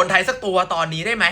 คนไทยสักตัวตอนนี้ได้ไหม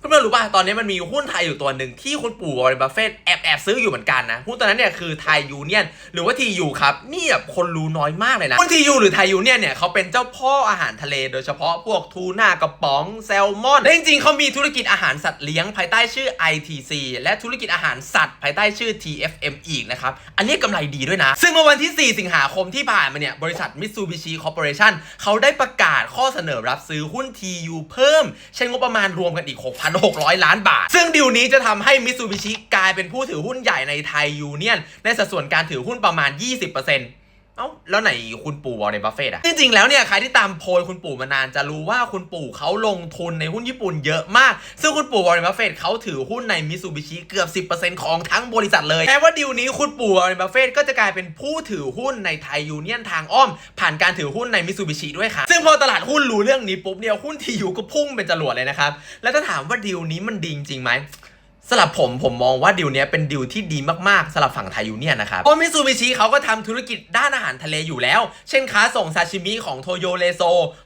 เพื่อนๆรู้ป่ะตอนนี้มันมีหุ้นไทยอยู่ตัวหนึ่งที่คุณปู่วอร์เรนบัฟเฟตแอบแอบซื้ออยู่เหมือนกันนะหุ้นตัวนั้นเนี่ยคือไทยยูเนียนหรือว่าทียูครับนี่แบบคนรู้น้อยมากเลยนะหุ้นทียูหรือไทยยูเนียนเนี่ยเขาเป็นเจ้าพ่ออาหารทะเล โดยเฉพาะพวกทูน่ากระป๋องแซลมอนและจริงๆเขามีธุรกิจอาหารสัตว์เลี้ยงภายใต้ชื่อ ITC และธุรกิจอาหารสัตว์ภายใต้ชื่อ TFM อีกนะครับอันนี้กำไรดีด้วยนะ ซึ่งเมื่อวันที่ 4 สิงหาคมที่ผ่านมาเนี่ยบริษัท Mitsubishi Corporation เขาได้ประกาศข้อเสนอรับซื้อหุ้น TU เพิ่ม ใช้งบประมาณรวมกันอีก6,600 ล้านบาท ซึ่งดีลนี้จะทำให้มิตซูบิชิกลายเป็นผู้ถือหุ้นใหญ่ในไทยยูเนียนในสัดส่วนการถือหุ้นประมาณ 20% เอ้าแล้วไหนคุณปู่วอร์เรนบัฟเฟตอะจริงๆแล้วเนี่ยใครที่ตามโพยคุณปู่มานานจะรู้ว่าคุณปู่เขาลงทุนในหุ้นญี่ปุ่นเยอะมาก ซึ่งคุณปู่วอร์เรนบัฟเฟตเขาถือหุ้นในมิ t ซูบิชิเกือบ 10%ของทั้งบริษัทเลยแม้ว่าดีลนี้คุณปู่วอร์เรนบัฟเฟตก็จะกลายเป็นผู้ถือหุ้นในไทยยูเนียนทางอ้อม ผ่านการถือหุ้นในมิ t ซูบิชิด้วยค่ะซึ่งพอตลาดหุ้นรู้เรื่องนี้ปุ๊บเนี่ยหุ้นทียูก็พุ่งเป็นจรวดเลยนะครับแล้วถ้าถามว่าดีลนี้มันดีจริงไหม สำหรับผมผมมองว่าดิวเนี้ยเป็นดิวที่ดีมากๆสำหรับฝั่งไทยยูเนียนนะครับเพราะมิซูบิชิเขาก็ทำธุรกิจด้านอาหารทะเลอยู่แล้ว เช่นค้าส่งซาชิมิของโทโยเลโซ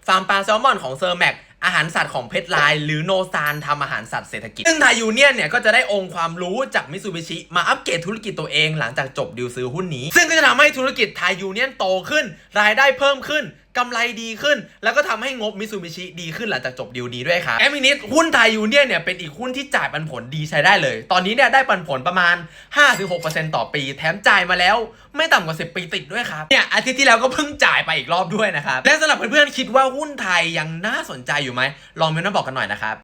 ฟาร์มปลาแซลมอนของเซอร์แม็กอาหารสัตว์ของเพชรไลน์หรือโนซานทำอาหารสัตว์เศรษฐกิจ ซึ่งไทยยูเนียนเนี่ยก็จะได้องค์ความรู้จากมิซูบิชิมาอัปเกรดธุรกิจตัวเองหลังจากจบดิวซื้อหุ้นนี้ ซึ่งก็จะทำให้ธุรกิจไทยยูเนียนโตขึ้น รายได้เพิ่มขึ้น กำไรดีขึ้น แล้วก็ทำให้งบมิซูบิชิดีขึ้นหลังจากจบดีลนี้ด้วยครับแอมินิสหุ้นไทยยูเนียนเนี่ยเป็นอีกหุ้นที่จ่ายปันผลดีใช้ได้เลย ตอนนี้เนี่ยได้ปันผลประมาณ 5-6%ต่อปี แถมจ่ายมาแล้วไม่ต่ำกว่า 10 ปีติดด้วยครับ เนี่ยอาทิตย์ที่แล้วก็เพิ่งจ่ายไปอีกรอบด้วยนะครับ และสำหรับเพื่อนๆคิดว่าหุ้นไทยยังน่าสนใจอยู่ไหม ลองเมนต์มาบอกกันหน่อยนะครับ